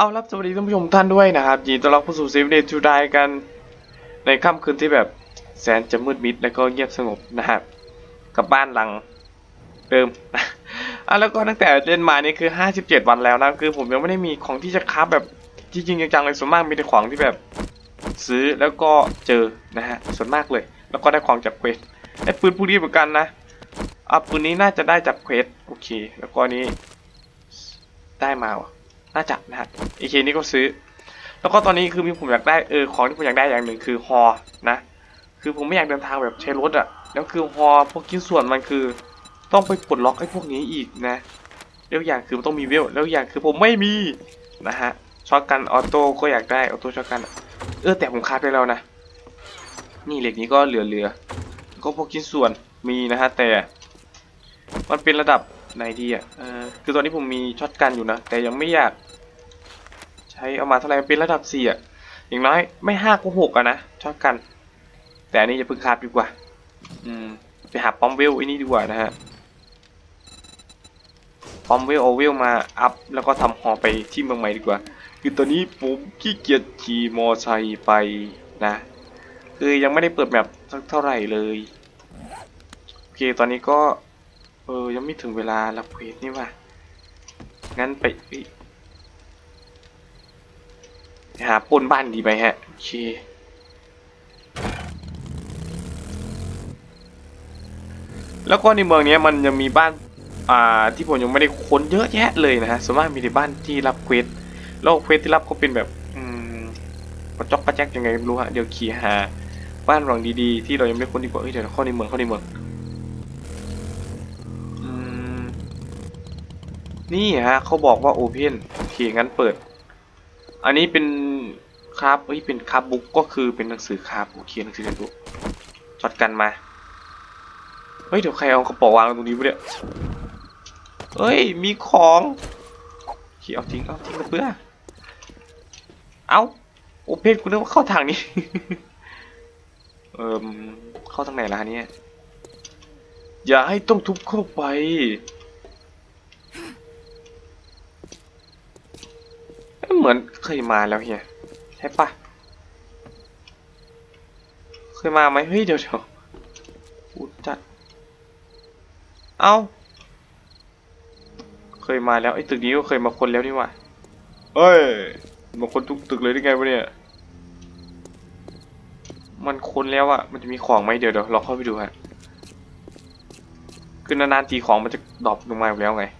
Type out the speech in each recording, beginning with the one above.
เอารับสวัสดีท่านผู้ชมท่านด้วยนะครับยินดีต้อนรับเข้าสู่เซฟเดย์ทูไดกัน ในค่ำคืนที่แบบแสนจะมืดมิดและก็เงียบสงบนะครับกับบ้านหลังเดิมอะแล้วก็ตั้งแต่เล่นมานี่คือ 57 วันแล้วนะคือผมยังไม่ได้มีของที่จะค้าแบบจริงๆจังๆเลยส่วนมากมีแต่ของที่แบบซื้อแล้วก็เจอนะฮะส่วนมากเลย แล้วก็ได้ของจากเควสไอ้ปืนพวกนี้เหมือนกันนะอะปืนนี้น่าจะได้จากเควสโอเค แล้วก็นนี้ได้มาวะ น่าจะนะฮะอีเคนี่ก็ซื้อ แล้วก็ตอนนี้คือมีผมอยากได้เออของที่ผมอยากได้อย่างหนึ่งคือฮอนะ คือผมไม่อยากเดินทางแบบใช้รถอะแล้วคือฮอพวกชิ้นส่วนมันคือ ต้องไปปลดล็อกไอ้พวกนี้อีกนะแล้วอย่างคือมันต้องมีเวลแล้วอย่างคือผมไม่มีนะฮะช็อตกันออโต้ก็อยากได้ออโต้ช็อตกันเออแต่ผมคาดไปแล้วนะ นี่เหล็กนี้ก็เหลือๆก็พวกชิ้นส่วนมีนะฮะแต่ มันเป็นระดับ ไหนดีอะคือตอนนี้ผมมีช็อตกันอยู่นะ แต่ยังไม่อยาก ใช้เอามาเท่าไหร่เป็นระดับสี่อะอย่างน้อยไม่ห้าก็หกอะนะช็อตกัน แต่อันนี้จะพึ่งคาบดีกว่า อืมไปหาปอมเวลไอ้นี่ดีกว่านะฮะปอมเวลเอเวลมาอัพแล้วก็ทำฮอไปที่เมืองใหม่ดีกว่า คือตอนนี้ผมขี้เกียจขี่มอไซค์ไปนะ คือยังไม่ได้เปิดแมปสักเท่าไหร่เลยโอเคตอนนี้ก็ ออ ยังไม่ถึงเวลารับเควสนี่ว่ะ งั้นไปหาปนบ้านดีไหมฮะ โอเคแล้วก็ในเมืองนี้มันยังมีบ้านอ่าที่ผมยังไม่ได้ค้นเยอะแยะเลยนะฮะส่วนมากมีแต่บ้านที่รับเควสแล้วเควสที่รับก็เป็นแบบอืมกระจอกกระแจกยังไงไม่รู้ฮะเดี๋ยวขี่หาบ้านหลังดีๆที่เรายังไม่ค้นดีกว่าเอ้ยเดี๋ยวเข้าในเมืองเข้าในเมือง นี่ฮะเขาบอกว่าโอเพนโอเคงั้นเปิด อันนี้เป็นคราฟเอ้ยเป็นคราฟบุ๊กก็คือเป็นหนังสือคราฟโอเคหนังสือเรียนรู้ช็อตกันมาเฮ้ยเดี๋ยวใครเอากระเป๋าวางตรงนี้วะเนี่ยเฮ้ยมีของโอเคเอาทิ้งเอาทิ้งกระเบื้อเอาโอเพนกูนึกว่าเข้าทางนี้เอ่มเข้าทางไหนล่ะเนี่ยอย่าให้ต้องทุบเข้าไป เหมือนเคยมาแล้วเฮียใช่ปะเคยมาไหมเฮ้ยเดี๋ยวเดี๋ยวพูดจัด เอ้าเคยมาแล้วไอ้ตึกนี้ก็เคยมาคนแล้วนี่หว่าเอ้ยมาคนทุกตึกเลยได้ไงวะเนี่ย มันคนแล้วอะมันจะมีของไหมเดี๋ยวเดี๋ยวเราเข้าไปดูฮะคือนานๆทีของมันจะดรอปลงมาอยู่แล้วไงพ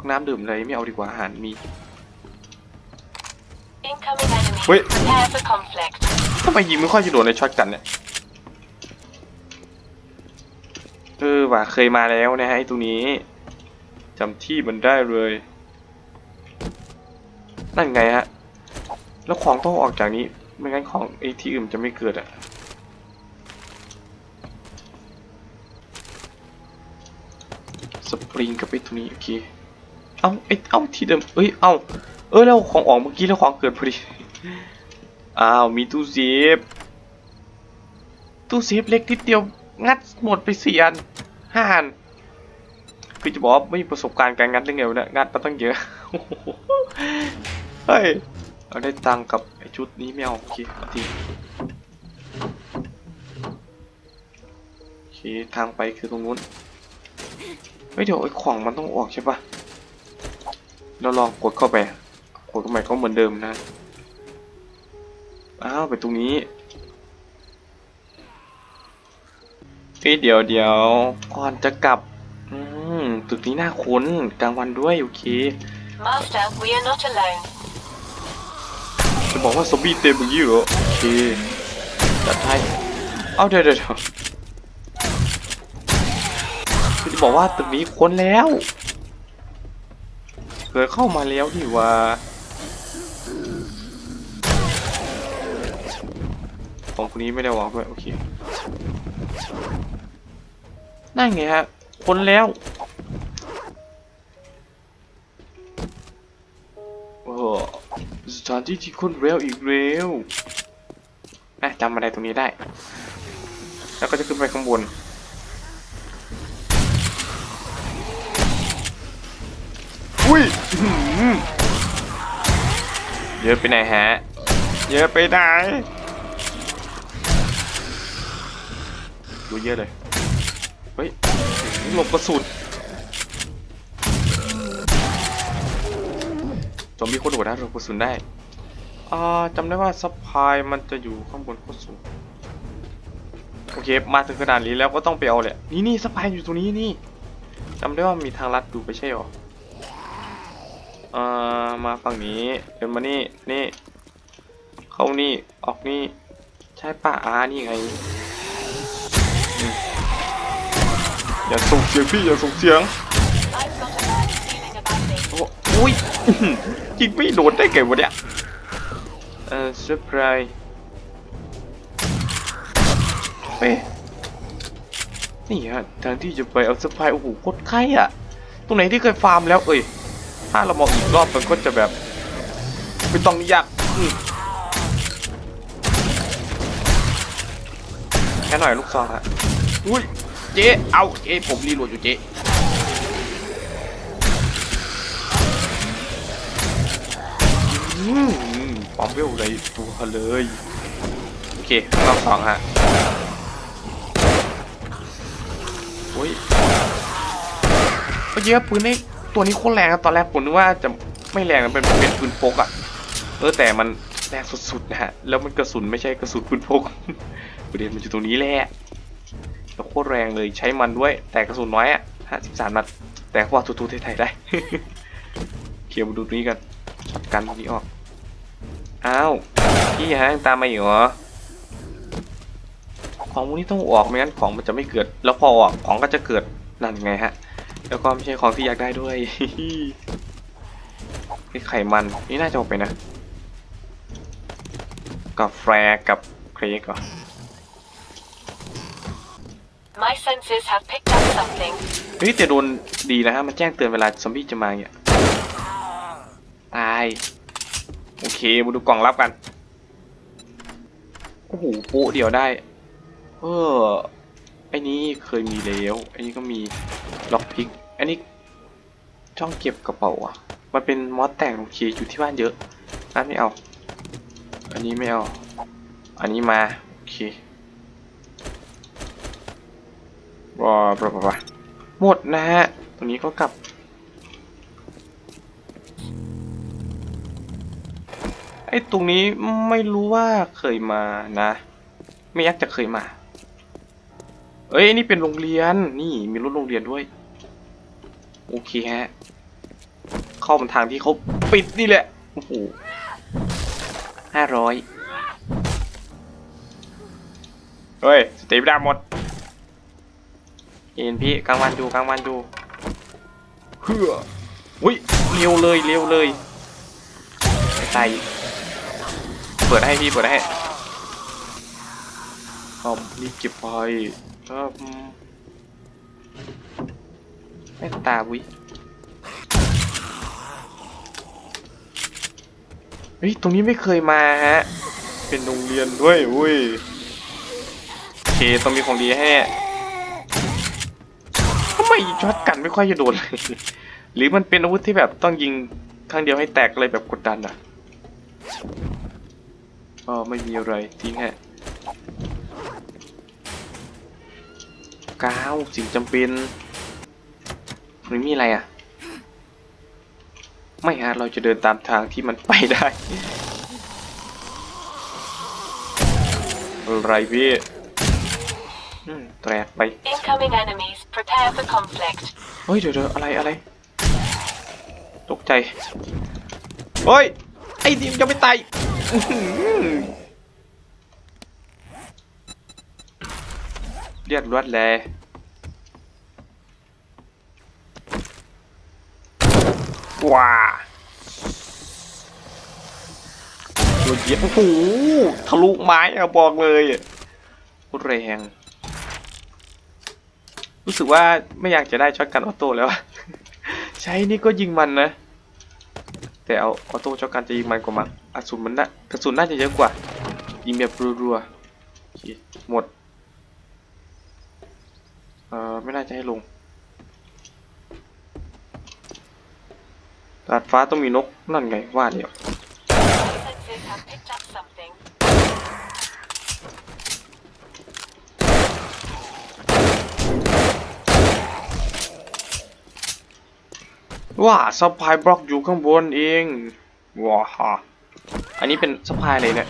วกน้ำดื่มเลยไม่เอาดีกว่าอาหารมี Incoming enemy. Wait. Prepare for conflict. ทำไมยิงไม่ค่อยจะโดนในช็อตกันเนี่ย เออว่ะเคยมาแล้วนะฮะไอ้ตรงนี้จำที่มันได้เลย นั่นไงฮะ แล้วของต้องออกจากนี้ ไม่งั้นของไอ้ที่อื่นจะไม่เกิดอะสปริงกับไอ้ตรงนี้โอเค เอาไอ้เอาที่เดิมเอ้ยเอาเออแล้วของออกเมื่อกี้แล้วของเกิดพอดีอ้าวมีตู้เซฟตู้เซฟเล็กนิดเดียวงัดหมดไปสี่อันห้าอันคือจะบอกว่าไม่มีประสบการณ์การงัดได้ไงวะเนี่ยงัดมาตั้งเยอะเฮ้ยเอาได้ตังค์กับไอชุดนี้ไม่เอาโอเคเอาทีโอเคทางไปคือตรงนู้นเฮ้ยเดี๋ยวไอ้ของมันต้องออกใช่ปะ เราลองกดเข้าไป กดเข้าไปก็เหมือนเดิมนะ อ้าวไปตรงนี้เอ้ยเดี๋ยวเดี๋ยวก่อนจะกลับ อืมตึกนี้น่าคุ้นกลางวันด้วยโอเค Master, we are not alone. จะบอกว่าซอมบี้เต็มอย่างนี้เหรอโอเคจัดให้เอาเดี๋ยวเดี๋ยวเดี๋ยวคือจะบอกว่าตึกนี้ค้นแล้ว เคยเข้ามาแล้วนี่ว่าของคนนี้ไม่ได้วางด้วยโอเคนั่นไงฮะค้นแล้วโอ้โหสถานที่ที่ค้นแล้วอีกแล้วอะจำอะไรตรงนี้ได้ แล้วก็จะขึ้นไปข้างบน อุ้ย อื้อหือ เยอะไปไหนฮะ เยอะไปไหนดูเยอะเลย เฮ้ย หลบกระสุนจอมบี้โคตรโหดนะหลบกระสุนได้ อ่าจำได้ว่าซัพพลายมันจะอยู่ข้างบนโคตรสูง โอเค มาถึงขนาดนี้แล้วก็ต้องไปเอาแหละ นี่นี่ซัพพลายอยู่ตรงนี้นี่จำได้ว่ามีทางลัดดูไปใช่หรอ อ่ามาฝั่งนี้เดินมานี่นี่ เข้านี่ออกนี่ ใช่ป่ะอานี่ไงอย่าส่งเสียงพี่อย่าส่งเสียงโอ้ยยิงไม่โดนได้ไงวะเนี่ยเออเซอร์ไพรส์เอ้ยนี่ฮะทางที่จะไปเอาเซอร์ไพรส์โอ้โหโคตรใกล้อะ ตรงไหนที่เคยฟาร์มแล้วเอ้ย ถ้าเรามองอีกรอบมันก็จะแบบไม่ต้องยากแค่หน่อยลูกซองฮะอุ้ยเจ๊เอาเจ๊ผมรีโหลดอยู่เจ๊อืมปั๊มเวลเลยตัวเลย โอเครอบสองฮะโอ้ยเมื่อกี้ปืนไอ้ ตัวนี้โคตรแรงอะตอนแรกผมนึกว่าจะไม่แรงนะเป็นเป็นปืนพกอะเออแต่มันแรงสุดๆนะฮะแล้วมันกระสุนไม่ใช่กระสุนปืนพกประเด็นมันอยู่ตรงนี้แหละแล้วโคตรแรงเลยใช้มันด้วย แต่กระสุนน้อยอะห้าสิบสามนัดแต่ว่าทุๆไทยได้เคลียร์มาดูตรงนี้กันช็อตกันตรงนี้ออกอ้าวพี่ฮะยังตามมาอยู่เหรอของพวกนี้ต้องออกไม่งั้นของมันจะไม่เกิด แล้วพอออกของก็จะเกิดนั่นไงฮะ แล้วก็ไม่ใช่ของที่อยากได้ด้วยไอ้ไข่มันนี่น่าจะออกไปนะกับแฟร์กับเครกเหรอ My senses have picked up something. เฮ้ยแต่โดนดีนะฮะมันแจ้งเตือนเวลาซอมบี้จะมาเนี่ยตาย โอเคมาดูกล่องลับกันโอ้โหโป๊ะเดียวได้ เออไอ้นี้เคยมีแล้วไอ้นี้ก็มีล็อกพิก อันนี้ช่องเก็บกระเป๋าอะ มันเป็นมอสแต่งโอเคอยู่ที่บ้านเยอะนั่นไม่เอา อันนี้ไม่เอา อันนี้มา โอเครอรอรอหมดนะฮะตัวนี้ก็กลับ ไอ้ตรงนี้ไม่รู้ว่าเคยมานะ ไม่ยักจะเคยมา เอ้ยนี่เป็นโรงเรียน นี่มีรถโรงเรียนด้วย โอเคฮะ เข้ามาทางที่เขาปิดนี่แหละ โอ้โหห้าร้อยเฮ้ยสเตปดาหมดเย็นพี่กลางวันดูกลางวันดูเฮืออุ้ยเร็วเลยเร็วเลยไปตายอีกเปิดให้พี่เปิดให้ครับรีบเก็บไปครับ แม่งตาวิเฮ้ย ตรงนี้ไม่เคยมาฮะ เป็นโรงเรียนด้วยอุ้ยโอเคต้องมีของดีให้ทำไมช็อตกันไม่ค่อยจะโดนเลยหรือมันเป็นอาวุธที่แบบต้องยิงครั้งเดียวให้แตกเลยแบบกดดันอะอ๋อไม่มีอะไรทิ้งฮะกาวสิ่งจำเป็น ไม่มีอะไรอะ ไม่ฮะเราจะเดินตามทางที่มันไปได้ อะไรพี่อืมแตกไป Incoming enemies. Prepare for conflict. เฮ้ยเดี๋ยวเดี๋ยวอะไรอะไร ตกใจ เฮ้ย ไอ้ดิมจะไม่ตายอื้อหือเรียกรวดเล ว้าโดนเยียบโอ้โหทะลุไม้อะบอกเลยโคตรแรงรู้สึกว่าไม่อยากจะได้ช็อตกันออโต้แล้ว ใช้นี่ก็ยิงมันนะ แต่เอาออโต้ช็อตกันจะยิงมันกว่ามั้งกระสุนมันน่ะกระสุนน่าจะเยอะกว่า ยิงแบบรัวๆหมดเออไม่น่าจะให้ลง ดาดฟ้าต้องมีนกนั่นไงว่าเดียว My senses have picked up something. ว่าสปายบล็อกอยู่ข้างบนเองว้าฮะอันนี้เป็นสปายอะไรเนี่ย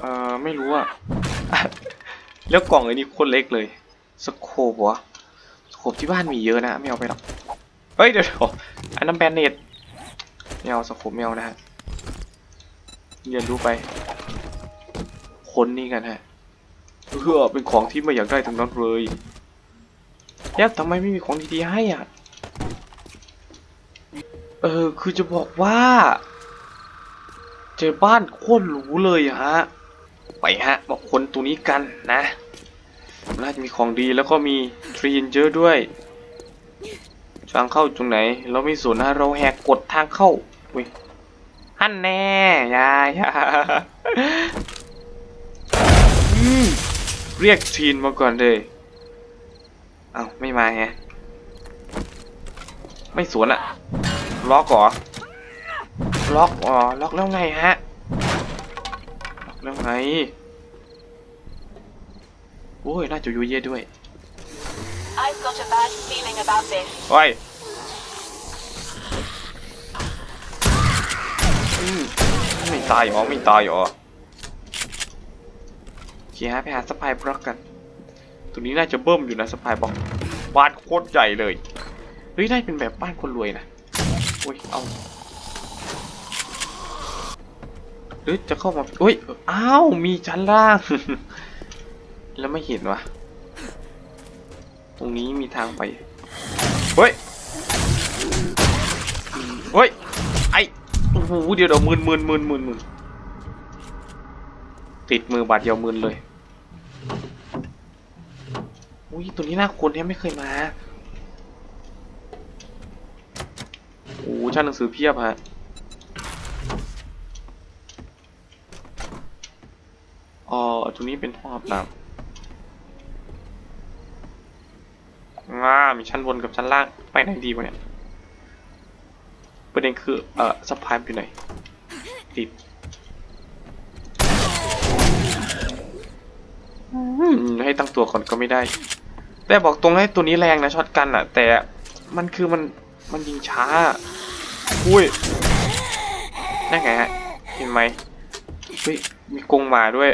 เอ่อไม่รู้อะแล้วกล่องไอ้นี่โคตรเล็กเลยสโคปวะสโคปที่บ้านมีเยอะนะไม่เอาไปหรอกเฮ้ยเดี๋ยว อันนั้นแบนเนตไม่เอาสโคปไม่เอานะฮะเรียนรู้ไป คนนี่กันฮะเพื่อเป็นของที่ไม่อยากได้ทั้งนั้นเลยแล้ทำไมไม่มีของดีๆให้อะ เออ คือจะบอกว่า เจอบ้านโคตรหรูเลยฮะ ไปฮะมาคนตรงนี้กันนะน่าจะมีของดีแล้วก็มีทรีนเยอะด้วย ทางเข้าตรงไหน เราไม่สนนะ เราแหกกดทางเข้าอุ้ยฮั่นแน่อยาอยาอืมเรียกทรีนมาก่อนเลยเอ้าไม่มาไง ไม่สวนอะล็อกเหรอ ล็อกอ๋อล็อกแล้วไงฮะ ล็อกแล้วไง โอ้ย น่าจะยุ่ยเย่ด้วย I've got a bad feeling about this. โอ้ยอืม ไม่ตายหรอไม่ตายหรอโอเคฮะไปหาสปายบล็อกกันตัวนี้น่าจะเบิ่มอยู่นะสปายบล็อกบ้านโคตรใหญ่เลยเฮ้ยได้เป็นแบบบ้านคนรวยนะโอ้ยเอาหรือจะเข้ามาเฮ้ยอ้าวมีชั้นล่าง แล้วไม่เห็นวะตรงนี้มีทางไปเฮ้ยเฮ้ย โอ้โหเดี๋ยวเดี๋ยวมืนมืนมืนมืนมืนติดมือบาดเดียวมืนเลยอุ้ยตัวนี้น่าคนแทบไม่เคยมาโอ้ชั้นหนังสือเพียบฮะอ๋อตรงนี้เป็นห้องอาบน้ำง่ามีชั้นบนกับชั้นล่าง ไปไหนดีวะเนี่ย เด็นคือเอ่อสะพายอยู่ไหนติดให้ตั้งตัวก่อนก็ไม่ได้ แต่บอกตรงให้ตัวนี้แรงนะช็อตกันอะแต่มันคือมันมันยิงช้า อุ้ยนั่นไงฮะ เห็นไหมเฮ้ยมีกรงหมาด้วย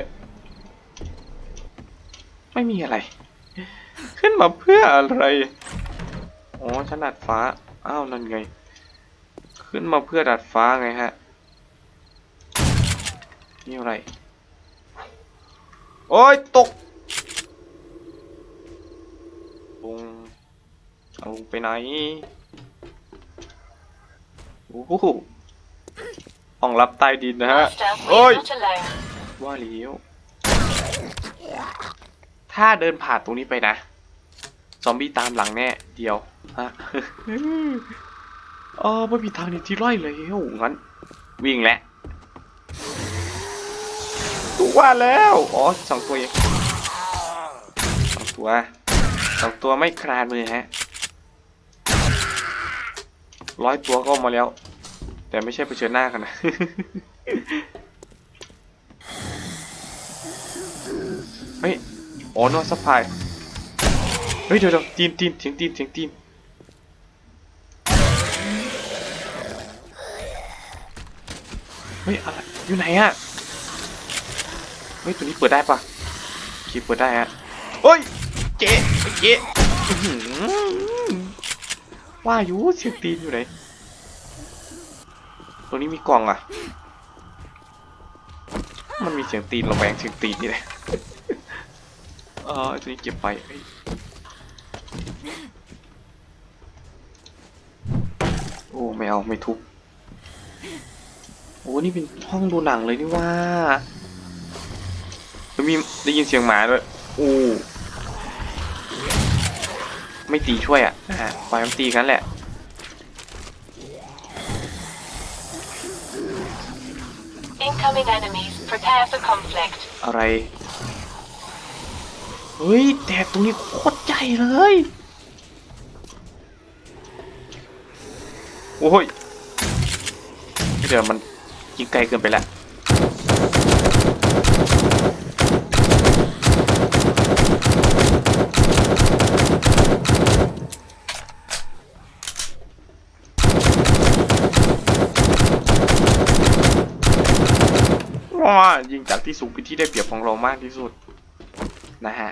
ไม่มีอะไร ขึ้นมาเพื่ออะไร อ๋อชั้นดาดฟ้า อ้าว นั่นไง ขึ้นมาเพื่อดาดฟ้าไงฮะ นี่อะไร โอ้ย ตกลงเอาลงไปไหน โอ้โหห้องรับใต้ดินนะฮะ Master, Oi! we're not alone. ว่าเลี้ยว ถ้าเดินผ่านตรงนี้ไปนะ ซอมบี้ตามหลังแน่ เดียวฮะ เออไม่มีทางหนี้ที่ไล่เลยงั้น วิ่งแหละตัวว่าแล้ว อ๋อสองตัวเองสองตัวสองตัวไม่คลานเลยฮะร้อยตัวก็ออกมาแล้ว แต่ไม่ใช่เผชิญหน้ากันนะเฮ้ยอ๋อนอสปายเฮ้ยเดี๋ยวเดี๋ยวตีนตีนเสียงตีนเสียงตีน เฮ้ยอะไรอยู่ไหนอะเฮ้ยตัวนี้เปิดได้ปะคีย์เปิดได้ฮะเฮ้ยเจ๊ไอ้เจ๊อื้อหือว่าอยู่เสียงตีนอยู่ไหนตัวนี้มีกล่องอะมันมีเสียงตีนระแวงเสียงตีนนี่แหละเออตัวนี้เก็บไปเอ้ยโอ้ไม่เอาไม่ทุบ โอ้นี่เป็นห้องดูหนังเลยนี่ว่าแล้วมีได้ยินเสียงหมาด้วยโอ้ไม่ตีช่วยอะนะฮะปล่อยมันตีกันแหละ Incoming enemies. Prepare for conflict. อะไร เฮ้ย แต่ตรงนี้โคตรใหญ่เลย โอ้ยเดี๋ยวมัน ยิงไกลเกินไปแล้วว้ายิงจากที่สูงเป็นที่ได้เปรียบของเรามากที่สุด นะฮะ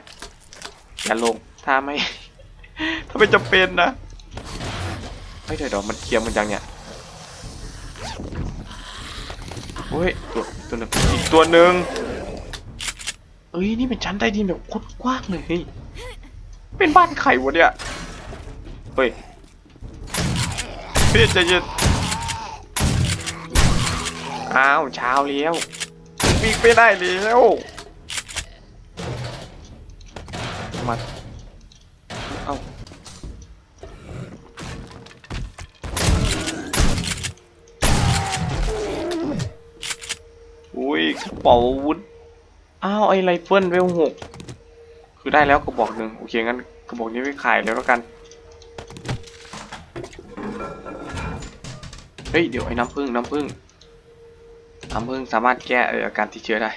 อย่าลงถ้าไม่ ถ้าไม่จำเป็นนะไม่เดี๋ยวเดี๋ยวมันเคลียร์มันยังเนี่ย โอ้ยตัวตัวหนึ่งอีกตัวหนึ่งเอ้ยนี่เป็นชั้นใต้ดินแบบโคตรกว้างเลยเป็นบ้านใครวะเนี่ยเฮ้ยพี่ใจเย็นอ้าวเช้าแล้ววิ่งไม่ได้แล้วมา เป๋าอาวุธ อ้าวไอไรเฟิลเวลหกคือได้แล้วกระบอกหนึ่งโอเคงั้นกระบอกนี้ไปขายแล้วแล้วกันเฮ้ยเดี๋ยวไอ้น้ำผึ้งน้ำผึ้งน้ำผึ้งสามารถแก้อาการติดเชื้อได้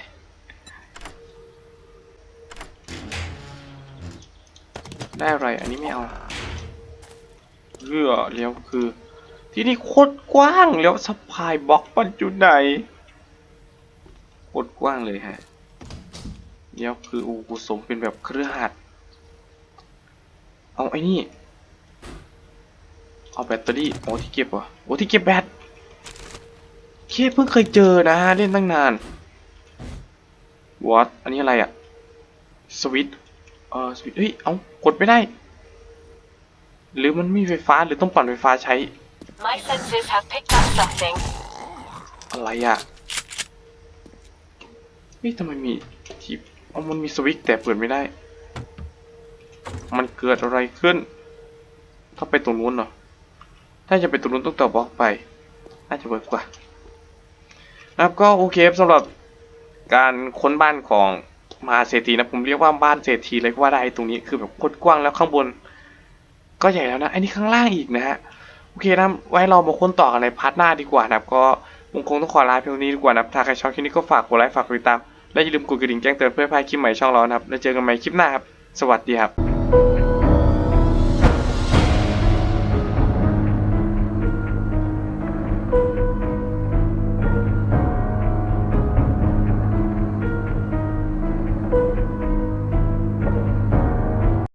ได้อะไรอันนี้ไม่เอาเรือแล้วคือ ที่นี่โคตรกว้างแล้วสปายบล็อกมันอยู่ไหน โคตรกว้างเลยฮะแล้วคืออูกุสมเป็นแบบเครือขัดเอาไอ้นี่ เอาแบตเตอรี่โอ้ที่เก็บวะโอ้ที่เก็บแบตเคเพิ่งเคยเจอนะเล่นตั้งนานวอตอันนี้อะไรอะสวิตเออสวิตเฮ้ยเอากดไม่ได้ หรือมันไม่มีไฟฟ้าหรือต้องปั่นไฟฟ้าใช้ My senses have picked up something. อะไรอะ เฮ้ยทำไมมีที่เอามันมีสวิตช์แต่เปิดไม่ได้ มันเกิดอะไรขึ้นถ้าไปตรงนู้นเหรอ ถ้าจะไปตรงนู้นต้องต่อบล็อกไป น่าจะเวิร์กกว่านะครับก็โอเคครับสำหรับการค้นบ้านของมหาเศรษฐีนะผมเรียกว่าบ้านเศรษฐีเลยก็ว่าได้ตรงนี้คือแบบโคตรกว้างแล้วข้างบน ก็ใหญ่แล้วนะอันนี้ข้างล่างอีกนะฮะโอเคนะไว้เรามาค้นต่อกันในพาร์ทหน้าดีกว่านะครับก็ผมคงต้องขอลาเพียงเท่านี้ดีกว่านะครับถ้าใครชอบคลิปนี้ก็ฝากกดไลค์ฝากกดติดตาม และอย่าลืมกดกระดิ่งแจ้งเตือนเพื่อไม่พลาดคลิปใหม่ช่องเรานะครับ แล้วเจอกันใหม่คลิปหน้าครับ สวัสดีครับ